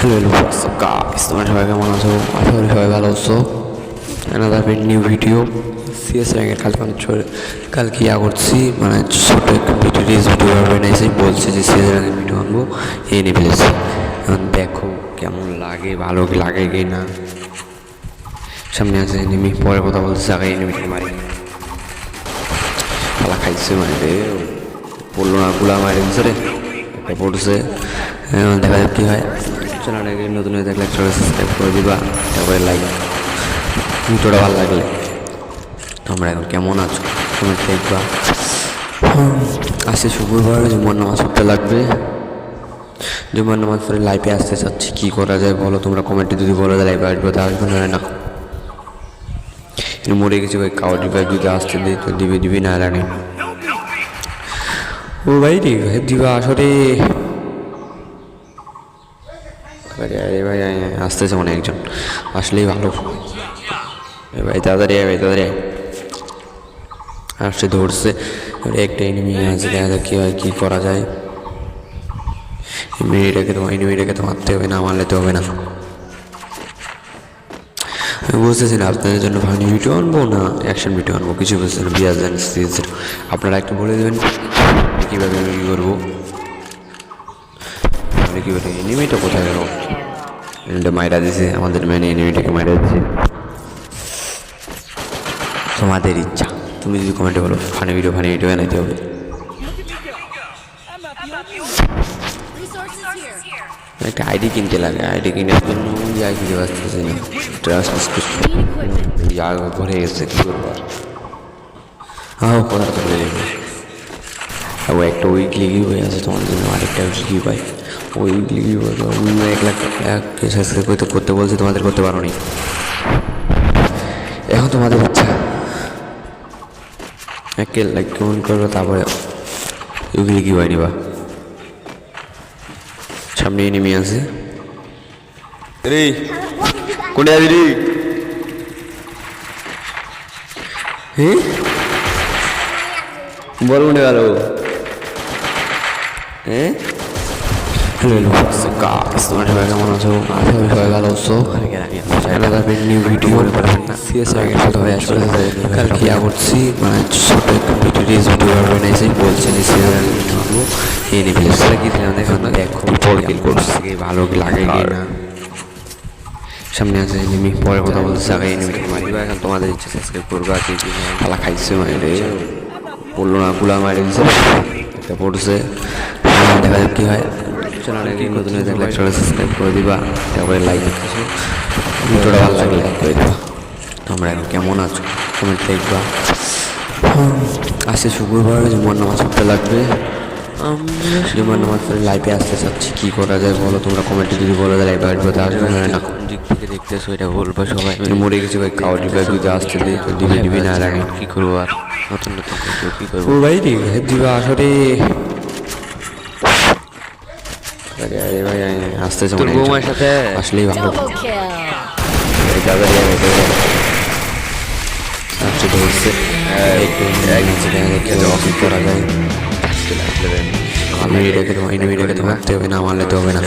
Hello hello guys তোমরা সবাই কেমন আছো? আশা করি সবাই ভালো আছো। Another bit new video CS র্যাঙ্কের কালকে আমি কালকে ইয়া করছি মানে ছোট একটা ভিডিও রিলস ভিডিও বানাইছি বলছে যে সিএস র্যাঙ্কের ভিডিও আনব, এই নিয়ে ফেলেছি দেখো কেমন লাগে, ভালো লাগে কি না। সামনে আছে এনিমি পরে কথা বলতেছে আগে এনিমিটাকে মারি। পালা খাইছে মানে রে পড়ল না, গুলা মারি দিচ্ছে পড়ছে। দেখা যাক কী হয়। চ্যানেলটাকে নতুন হয়ে দেখলে একটা সাবস্ক্রাইব করে দিবা, তারপরে লাইক ভিডিওটা ভালো লাগলে তোমরা এখন কেমন আছো? তুমি দেখবা। আসছে শুক্রবার জুম্মার নামাজ পড়তে লাগবে। জুম্মার নামাজ পড়ে লাইভে আসতে চাচ্ছি, কী করা যায় বলো? তোমরা কমেন্টে যদি বলো লাইভে আসবে তা আসবে না। না মরে গেছে ভাই কাউ ভাই যদি আসতে দিই, তো দিবে, দিবি না জানি ও ভাই রিভাইভ দিবা আসলে আরে আরে ভাই আসতেছে মনে একজন। আসলেই ভালো। এ ভাই, তাড়াতাড়ি ভাই, তাড়াতাড়ি আসছে, ধরছে। একটা এনিমি আছে দেখা যাক কী হয়, কী করা যায়। এনিমিটাকে তো এনিমিটাকে তো মারতে হবে না, মারলে তো হবে না। আমি বুঝতেছি না, আপনাদের জন্য ফানি ভিডিও আনব না অ্যাকশন ভিডিও আনব, কিছু বুঝতেছি না জান সিরিজের আপনারা একটু বলে দেবেন কীভাবে আমি কী করব। আমি কীভাবে এনিমিটা কোথায় গেল? এনিমিটা মাইরা দিছে আমাদের মেন এনিমিটাকে মাইরা দিছে। তোমাদের ইচ্ছা। তুমি যদি কমেন্টে বলো ফানি ভিডিও ফানি ভিডিও বানাইতে হবে। একটা আইডি কিনতে লাগে। আইডি কিনার জন্য যা খুঁজে পাচ্ছি না। ট্রাস্ট যা ভরে গেছে কী করব আর? হ্যাঁ কথা বলে যাবে। ও একটা উইকলি গিভ হয়ে আছে তোমার জন্য আরেকটা উইকলি পাই। ওই উইকলি গিভ এক লাখ এক সাবস্ক্রাইব করতে করতে বলছে তোমাদের করতে পারো নি। এখন তোমাদের ইচ্ছা। একে লাইক কেমন করবে তারপরে উইকলি গিভ হয় নিবা সামনে নেমে আছে। রে কোনে আছি রে? হ্যাঁ? গেল হ্যাঁ হ্যালো গাইস কেমন আছো আশা করি সবাই ভালো ভিডিও সাথে হয়ে আসলে করছি মানে ছোট একটা ভিডিও রিলস ভিডিও বানাইছি বলছে সিএস এর ভিডিও এই করছে ভালো লাগে কি না সামনে আছে এনিমি পরে কথা এনিমিটাকে মারিবা এখন তোমাদের ইচ্ছা সাবস্ক্রাইব করবা কি কি খাইছে মানে রে পড়ল না গুলা মারি পড়ছে দেখা যাক কী হয় নতুন হয়ে দেখলে একটা সাবস্ক্রাইব করে দিবা তারপরে লাইক ভিডিওটা ভালো লাগলে লাইক করে দিবা। তোমরা এখন কেমন আছো? কমেন্ট দেখবা আজকে শুক্রবার জুম্মার নামাজ পড়তে লাগবে। জুম্মার নামাজ পড়ে লাইভে আসতে চাচ্ছি কী করা যায় বলো? তোমরা কমেন্টে যদি বলো লাইভে আসবে তা আসবে না। না দিক থেকে দেখতেছো এটা বলব সবাই। আমি মরে গেছি ভাই কাউ রিভাইভ যদি আসতে দিবে দিবি না জানি কী করব আর? নতুন নতুন কী করব? ভাই দিবা আসলে আরে ভাই একজন। বৌমার সাথে আসলেই ভালো তাড়াতাড়ি আয়। আচ্ছা ধরছে একটু এক ইঞ্চি দেখা যাচ্ছে অফিস করা যায় আমি এটাকে তো এনিমিটাকে তো মারতে হবে না মারলে তো হবে না